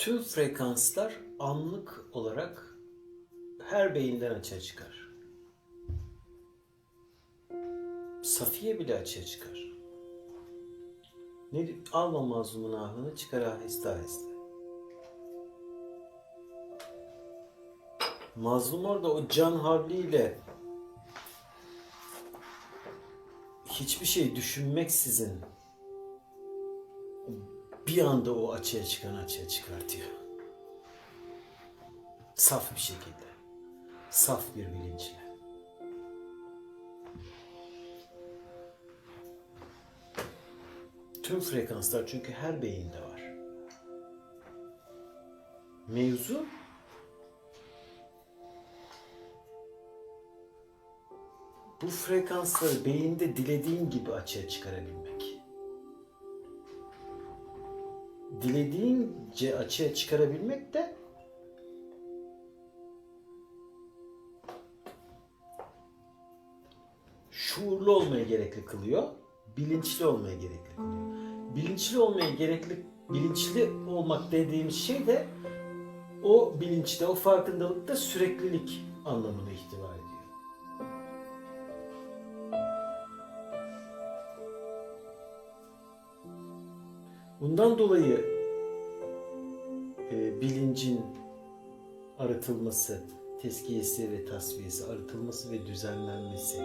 Tüm frekanslar anlık olarak her beyinden açığa çıkar. Safiye bile açığa çıkar. Ne alma mazlumun ahını çıkar aheste aheste. Mazlum orada o can havliyle hiçbir şey düşünmeksizin bir anda o açığa çıkan açığa çıkartıyor. Saf bir şekilde. Saf bir bilinçle. Tüm frekanslar çünkü her beyinde var. Mevzu bu frekansları beyinde dilediğin gibi açığa çıkarabilmek. Dilediğince açığa çıkarabilmek de şuurlu olmaya gerekli kılıyor, bilinçli olmaya gerekli kılıyor. Bilinçli olmaya gerekli, bilinçli olmak dediğimiz şey de o bilinçte, o farkındalıkta süreklilik anlamını ihtiva ediyor. Bundan dolayı e, bilincin arıtılması, teskiyesi ve tasfiyesi, arıtılması ve düzenlenmesi